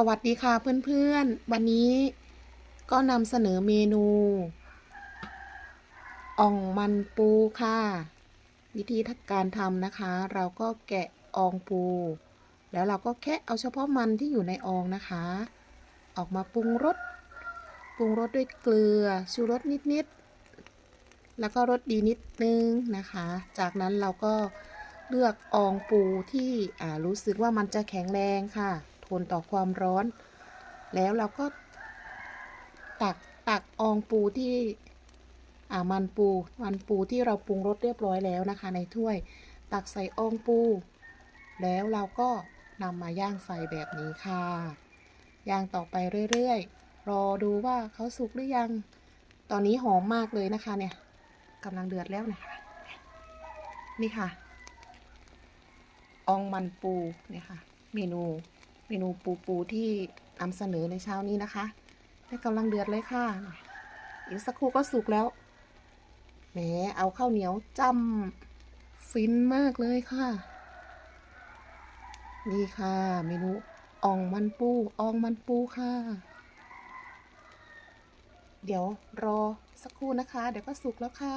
สวัสดีค่ะเพื่อนๆ วันนี้ก็นำเสนอเมนูอ่องมันปูค่ะ วิธีการทำนะคะ เราก็แกะอองปู แล้วเราก็แค่เอาเฉพาะมันที่อยู่ในอองนะคะ ออกมาปรุงรสปรุงรสด้วยเกลือชูรสนิดๆ แล้วก็รสดีนิดนึงนะคะ จากนั้นเราก็เลือกอองปูที่รู้สึกว่ามันจะแข็งแรงค่ะ ทนต่อความร้อน แล้วเราก็ตักตักอองปูที่อ่ามันปูมันปูที่เราปรุงรสเรียบร้อยแล้วนะคะ ในถ้วย ตักใส่อองปู แล้วเราก็นำมาย่างไฟแบบนี้ค่ะ ย่างต่อไปเรื่อยๆ รอดูว่าเขาสุกหรือยัง ตอนนี้หอมมากเลยนะคะเนี่ยกำลังเดือดแล้วนะคะนี่ค่ะ อองมันปูเนี่ยค่ะ เมนู เมนูปูปูที่นำเสนอในเช้านี้นะคะได้กำลังเดือดเลยค่ะ อีกสักครู่ก็สุกแล้ว แหม เอาข้าวเหนียวจ้ำฟินมากเลยค่ะ นี่ค่ะ เมนูอ่องมันปูอ่องมันปูค่ะ เดี๋ยวรอสักครู่นะคะ เดี๋ยวก็สุกแล้วค่ะ